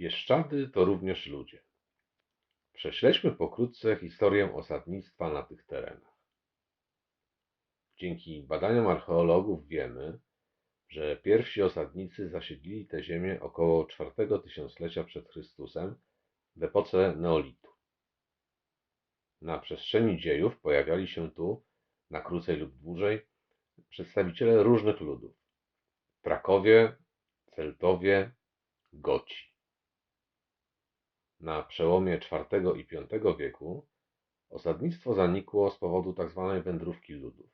Bieszczady to również ludzie. Prześledźmy pokrótce historię osadnictwa na tych terenach. Dzięki badaniom archeologów wiemy, że pierwsi osadnicy zasiedlili te ziemię około czwartego tysiąclecia przed Chrystusem w epoce neolitu. Na przestrzeni dziejów pojawiali się tu, na krócej lub dłużej, przedstawiciele różnych ludów. Trakowie, Celtowie, Goci. Na przełomie IV i V wieku osadnictwo zanikło z powodu tzw. wędrówki ludów.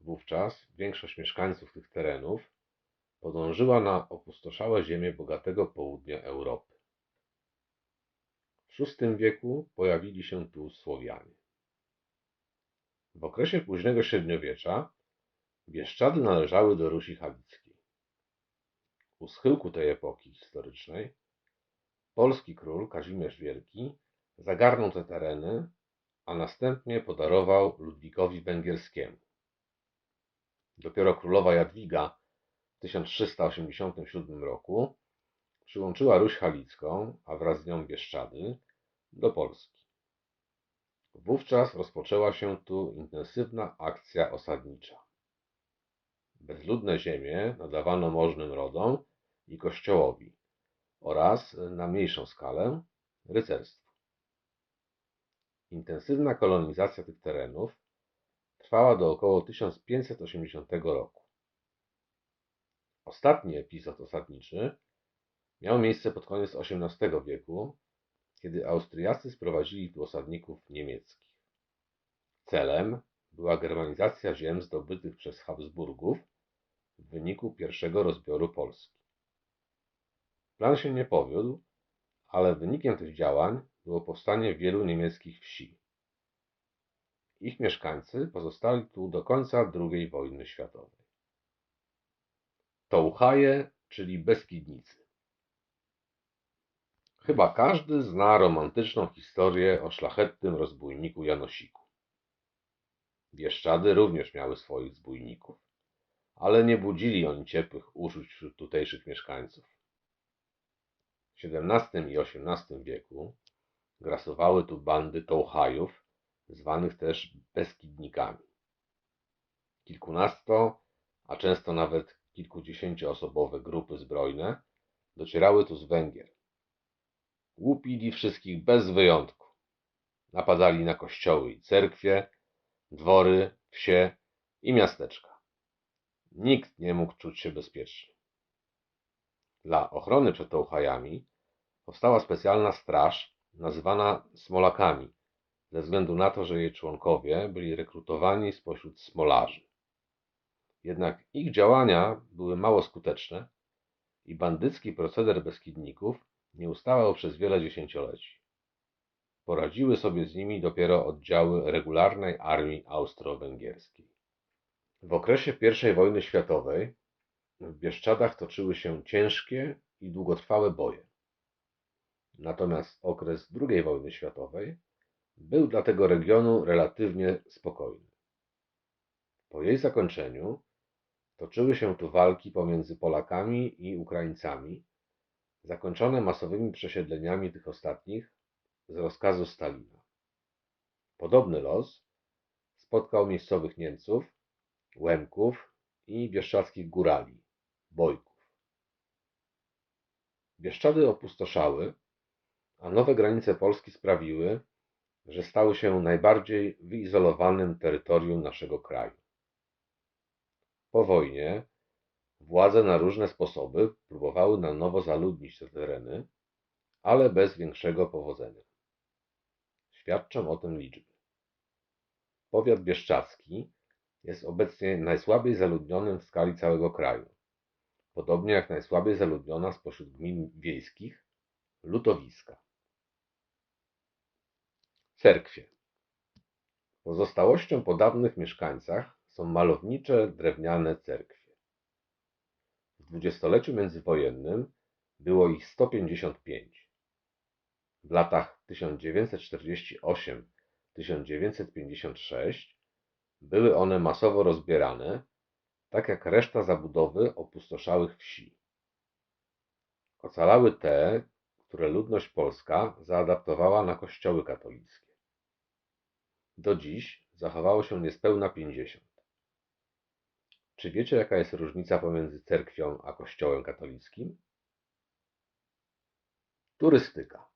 Wówczas większość mieszkańców tych terenów podążyła na opustoszałe ziemie bogatego południa Europy. W VI wieku pojawili się tu Słowianie. W okresie późnego średniowiecza Bieszczady należały do Rusi Halickiej. U schyłku tej epoki historycznej polski król Kazimierz Wielki zagarnął te tereny, a następnie podarował Ludwikowi Węgierskiemu. Dopiero królowa Jadwiga w 1387 roku przyłączyła Ruś Halicką, a wraz z nią Bieszczady, do Polski. Wówczas rozpoczęła się tu intensywna akcja osadnicza. Bezludne ziemie nadawano możnym rodom i kościołowi oraz, na mniejszą skalę, rycerstwu. Intensywna kolonizacja tych terenów trwała do około 1580 roku. Ostatni epizod osadniczy miał miejsce pod koniec XVIII wieku, kiedy Austriacy sprowadzili tu osadników niemieckich. Celem była germanizacja ziem zdobytych przez Habsburgów w wyniku pierwszego rozbioru Polski. Plan się nie powiódł, ale wynikiem tych działań było powstanie wielu niemieckich wsi. Ich mieszkańcy pozostali tu do końca II wojny światowej. Touchaje, czyli Beskidnicy. Chyba każdy zna romantyczną historię o szlachetnym rozbójniku Janosiku. Bieszczady również miały swoich zbójników, ale nie budzili oni ciepłych uczuć wśród tutejszych mieszkańców. XVII i XVIII wieku grasowały tu bandy Touchajów, zwanych też Beskidnikami. Kilkunasto, a często nawet kilkudziesięcioosobowe grupy zbrojne docierały tu z Węgier. Łupili wszystkich bez wyjątku. Napadali na kościoły i cerkwie, dwory, wsie i miasteczka. Nikt nie mógł czuć się bezpiecznie. Dla ochrony przed Touchajami powstała specjalna straż nazywana Smolakami, ze względu na to, że jej członkowie byli rekrutowani spośród smolarzy. Jednak ich działania były mało skuteczne i bandycki proceder Beskidników nie ustawał przez wiele dziesięcioleci. Poradziły sobie z nimi dopiero oddziały regularnej armii austro-węgierskiej. W okresie I wojny światowej w Bieszczadach toczyły się ciężkie i długotrwałe boje. Natomiast okres II wojny światowej był dla tego regionu relatywnie spokojny. Po jej zakończeniu toczyły się tu walki pomiędzy Polakami i Ukraińcami, zakończone masowymi przesiedleniami tych ostatnich z rozkazu Stalina. Podobny los spotkał miejscowych Niemców, Łemków i bieszczadzkich górali, Bojków. Bieszczady opustoszały, a nowe granice Polski sprawiły, że stały się najbardziej wyizolowanym terytorium naszego kraju. Po wojnie władze na różne sposoby próbowały na nowo zaludnić te tereny, ale bez większego powodzenia. Świadczą o tym liczby. Powiat bieszczadzki jest obecnie najsłabiej zaludnionym w skali całego kraju, podobnie jak najsłabiej zaludniona spośród gmin wiejskich Lutowiska. Cerkwie. Pozostałością po dawnych mieszkańcach są malownicze drewniane cerkwie. W dwudziestoleciu międzywojennym było ich 155. W latach 1948-1956 były one masowo rozbierane, tak jak reszta zabudowy opustoszałych wsi. Ocalały te, które ludność polska zaadaptowała na kościoły katolickie. Do dziś zachowało się niespełna pięćdziesiąt. Czy wiecie, jaka jest różnica pomiędzy cerkwią a kościołem katolickim? Turystyka.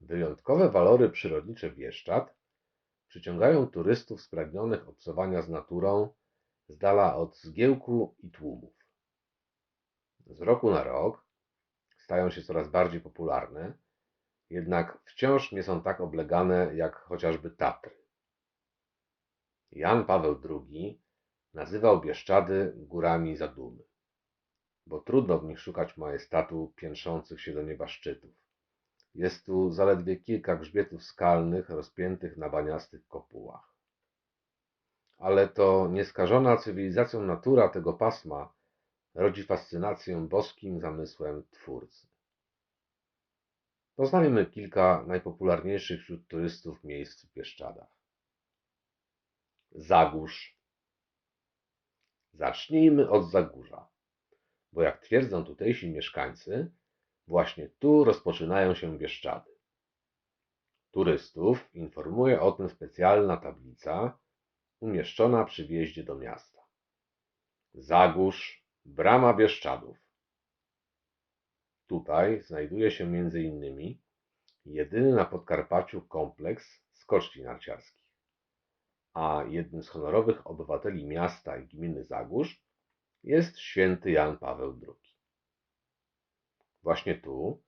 Wyjątkowe walory przyrodnicze Bieszczad przyciągają turystów spragnionych obcowania z naturą, z dala od zgiełku i tłumów. Z roku na rok stają się coraz bardziej popularne, jednak wciąż nie są tak oblegane jak chociażby Tatry. Jan Paweł II nazywał Bieszczady górami zadumy, bo trudno w nich szukać majestatu piętrzących się do nieba szczytów. Jest tu zaledwie kilka grzbietów skalnych rozpiętych na baniastych kopułach. Ale to nieskażona cywilizacją natura tego pasma rodzi fascynację boskim zamysłem Twórcy. Poznajmy kilka najpopularniejszych wśród turystów miejsc w Bieszczadach. Zagórz. Zacznijmy od Zagórza, bo jak twierdzą tutejsi mieszkańcy, właśnie tu rozpoczynają się Bieszczady. Turystów informuje o tym specjalna tablica umieszczona przy wjeździe do miasta. Zagórz, brama Bieszczadów. Tutaj znajduje się innymi jedyny na Podkarpaciu kompleks skoczni narciarskich, a jednym z honorowych obywateli miasta i gminy Zagórz jest święty Jan Paweł II. Właśnie tu,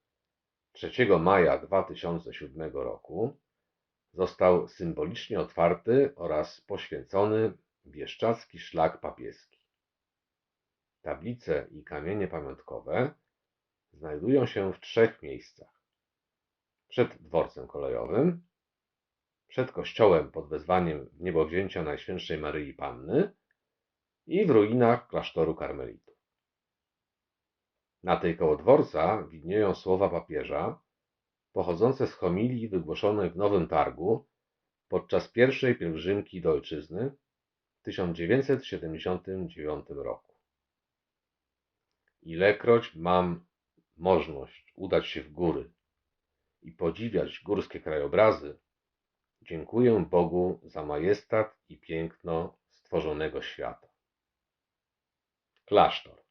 3 maja 2007 roku, został symbolicznie otwarty oraz poświęcony Bieszczadzki Szlak Papieski. Tablice i kamienie pamiątkowe znajdują się w trzech miejscach. Przed dworcem kolejowym, przed kościołem pod wezwaniem niebowzięcia Najświętszej Maryi Panny i w ruinach klasztoru karmelitów. Na tej koło dworca widnieją słowa papieża pochodzące z homilii wygłoszonej w Nowym Targu podczas pierwszej pielgrzymki do ojczyzny w 1979 roku. Ilekroć mam możność udać się w góry i podziwiać górskie krajobrazy, dziękuję Bogu za majestat i piękno stworzonego świata. Klasztor.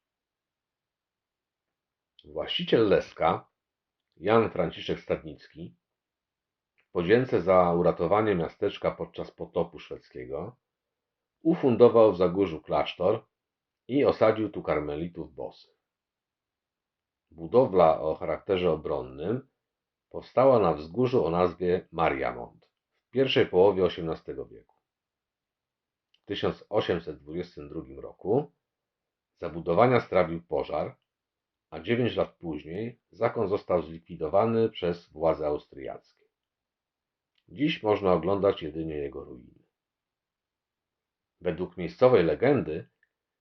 Właściciel Leska, Jan Franciszek Stadnicki, podzięce za uratowanie miasteczka podczas potopu szwedzkiego, ufundował w Zagórzu klasztor i osadził tu karmelitów bosych. Budowla o charakterze obronnym powstała na wzgórzu o nazwie Mariamont w pierwszej połowie XVIII wieku. W 1822 roku zabudowania strawił pożar, a dziewięć lat później zakon został zlikwidowany przez władze austriackie. Dziś można oglądać jedynie jego ruiny. Według miejscowej legendy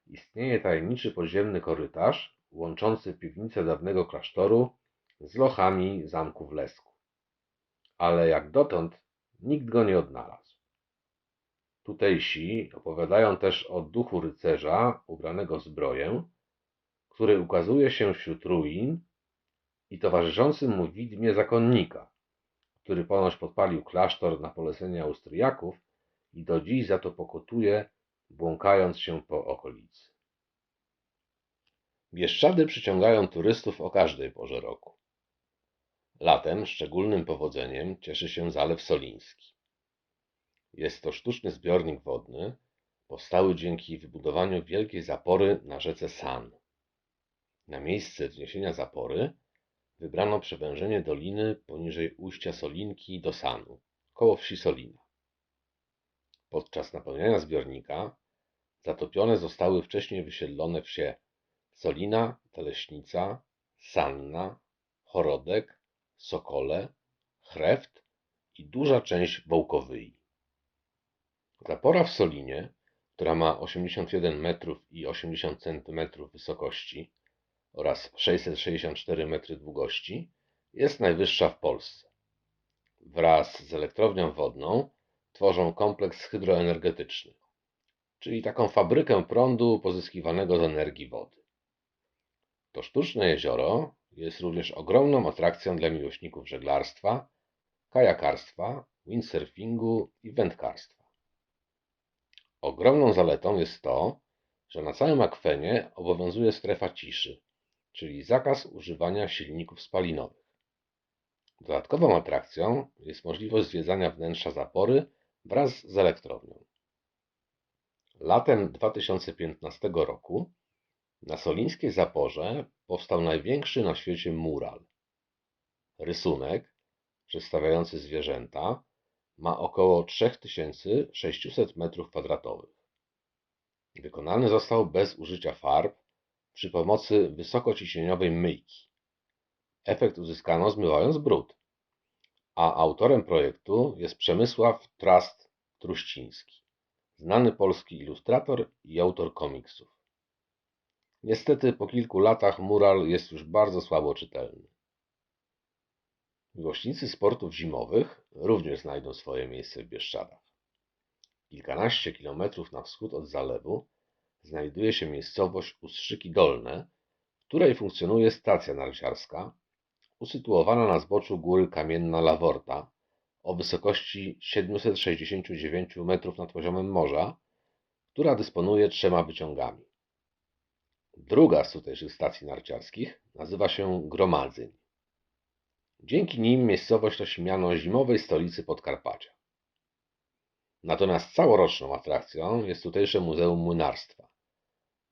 istnieje tajemniczy podziemny korytarz łączący piwnicę dawnego klasztoru z lochami zamku w Lesku. Ale jak dotąd nikt go nie odnalazł. Tutejsi opowiadają też o duchu rycerza ubranego w zbroję, który ukazuje się wśród ruin i towarzyszącym mu widmie zakonnika, który ponoć podpalił klasztor na polecenie Austriaków i do dziś za to pokutuje, błąkając się po okolicy. Bieszczady przyciągają turystów o każdej porze roku. Latem szczególnym powodzeniem cieszy się Zalew Soliński. Jest to sztuczny zbiornik wodny, powstały dzięki wybudowaniu wielkiej zapory na rzece San. Na miejsce wzniesienia zapory wybrano przewężenie doliny poniżej ujścia Solinki do Sanu, koło wsi Solina. Podczas napełniania zbiornika zatopione zostały wcześniej wysiedlone wsie Solina, Teleśnica, Sanna, Chorodek, Sokole, Chreft i duża część Wołkowyi. Zapora w Solinie, która ma 81 metrów i 80 cm wysokości oraz 664 metry długości, jest najwyższa w Polsce. Wraz z elektrownią wodną tworzą kompleks hydroenergetyczny, czyli taką fabrykę prądu pozyskiwanego z energii wody. To sztuczne jezioro jest również ogromną atrakcją dla miłośników żeglarstwa, kajakarstwa, windsurfingu i wędkarstwa. Ogromną zaletą jest to, że na całym akwenie obowiązuje strefa ciszy, czyli zakaz używania silników spalinowych. Dodatkową atrakcją jest możliwość zwiedzania wnętrza zapory wraz z elektrownią. Latem 2015 roku na Solińskiej Zaporze powstał największy na świecie mural. Rysunek, przedstawiający zwierzęta, ma około 3600 m2. Wykonany został bez użycia farb przy pomocy wysokociśnieniowej myjki. Efekt uzyskano zmywając brud, a autorem projektu jest Przemysław Trast Truściński, znany polski ilustrator i autor komiksów. Niestety po kilku latach mural jest już bardzo słabo czytelny. Miłośnicy sportów zimowych również znajdą swoje miejsce w Bieszczadach. Kilkanaście kilometrów na wschód od zalewu znajduje się miejscowość Ustrzyki Dolne, w której funkcjonuje stacja narciarska, usytuowana na zboczu góry Kamienna Laworta o wysokości 769 metrów nad poziomem morza, która dysponuje trzema wyciągami. Druga z tutejszych stacji narciarskich nazywa się Gromadzyń. Dzięki nim miejscowość nosi miano zimowej stolicy Podkarpacia. Natomiast całoroczną atrakcją jest tutejsze Muzeum Młynarstwa.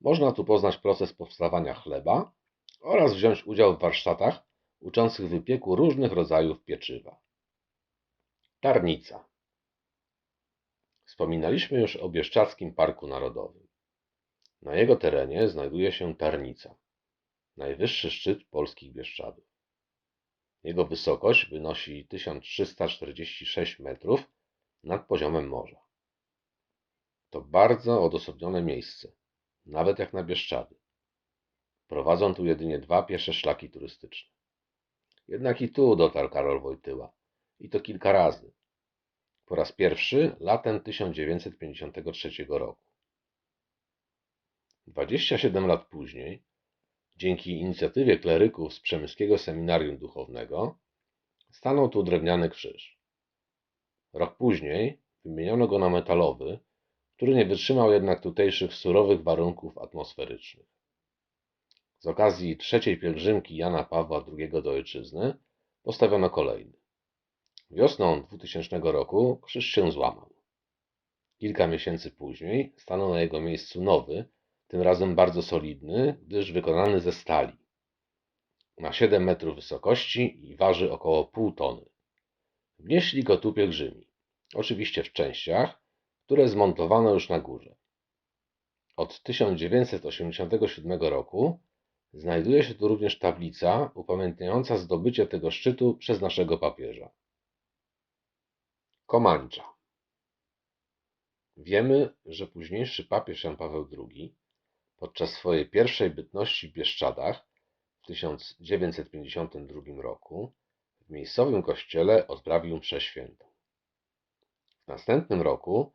Można tu poznać proces powstawania chleba oraz wziąć udział w warsztatach uczących wypieku różnych rodzajów pieczywa. Tarnica. Wspominaliśmy już o Bieszczadzkim Parku Narodowym. Na jego terenie znajduje się Tarnica, najwyższy szczyt polskich Bieszczadów. Jego wysokość wynosi 1346 metrów nad poziomem morza. To bardzo odosobnione miejsce, nawet jak na Bieszczady. Prowadzą tu jedynie dwa piesze szlaki turystyczne. Jednak i tu dotarł Karol Wojtyła. I to kilka razy. Po raz pierwszy latem 1953 roku. 27 lat później, dzięki inicjatywie kleryków z Przemyskiego Seminarium Duchownego, stanął tu drewniany krzyż. Rok później wymieniono go na metalowy, który nie wytrzymał jednak tutejszych surowych warunków atmosferycznych. Z okazji trzeciej pielgrzymki Jana Pawła II do ojczyzny postawiono kolejny. Wiosną 2000 roku krzyż się złamał. Kilka miesięcy później stanął na jego miejscu nowy, tym razem bardzo solidny, gdyż wykonany ze stali. Ma 7 metrów wysokości i waży około pół tony. Wnieśli go tu pielgrzymi, oczywiście w częściach, które zmontowano już na górze. Od 1987 roku znajduje się tu również tablica upamiętniająca zdobycie tego szczytu przez naszego papieża. Komancza Wiemy, że późniejszy papież Jan Paweł II podczas swojej pierwszej bytności w Bieszczadach w 1952 roku w miejscowym kościele odprawił mszę świętą. W następnym roku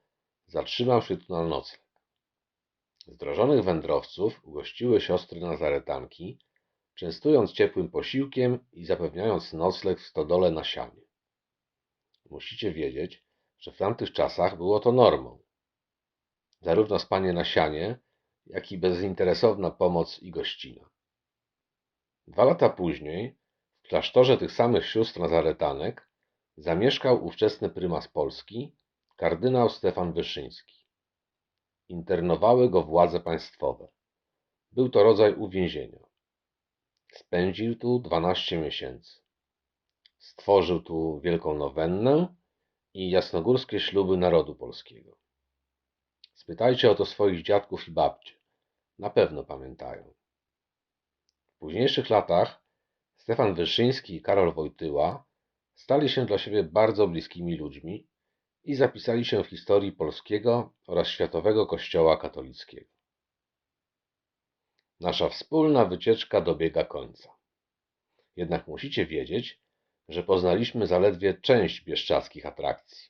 zatrzymał się tu na nocleg. Zdrożonych wędrowców ugościły siostry nazaretanki, częstując ciepłym posiłkiem i zapewniając nocleg w stodole na sianie. Musicie wiedzieć, że w tamtych czasach było to normą. Zarówno spanie na sianie, jak i bezinteresowna pomoc i gościna. Dwa lata później w klasztorze tych samych sióstr nazaretanek zamieszkał ówczesny prymas Polski, kardynał Stefan Wyszyński. Internowały go władze państwowe. Był to rodzaj uwięzienia. Spędził tu 12 miesięcy. Stworzył tu wielką nowennę i jasnogórskie śluby narodu polskiego. Spytajcie o to swoich dziadków i babcie. Na pewno pamiętają. W późniejszych latach Stefan Wyszyński i Karol Wojtyła stali się dla siebie bardzo bliskimi ludźmi i zapisali się w historii polskiego oraz światowego kościoła katolickiego. Nasza wspólna wycieczka dobiega końca. Jednak musicie wiedzieć, że poznaliśmy zaledwie część bieszczadzkich atrakcji.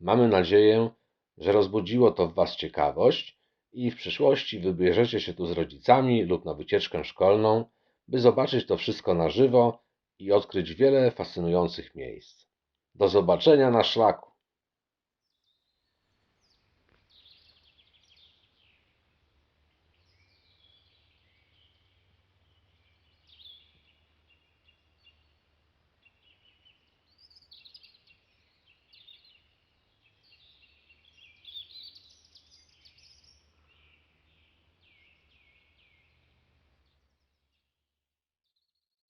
Mamy nadzieję, że rozbudziło to w Was ciekawość i w przyszłości wybierzecie się tu z rodzicami lub na wycieczkę szkolną, by zobaczyć to wszystko na żywo i odkryć wiele fascynujących miejsc. Do zobaczenia na szlaku!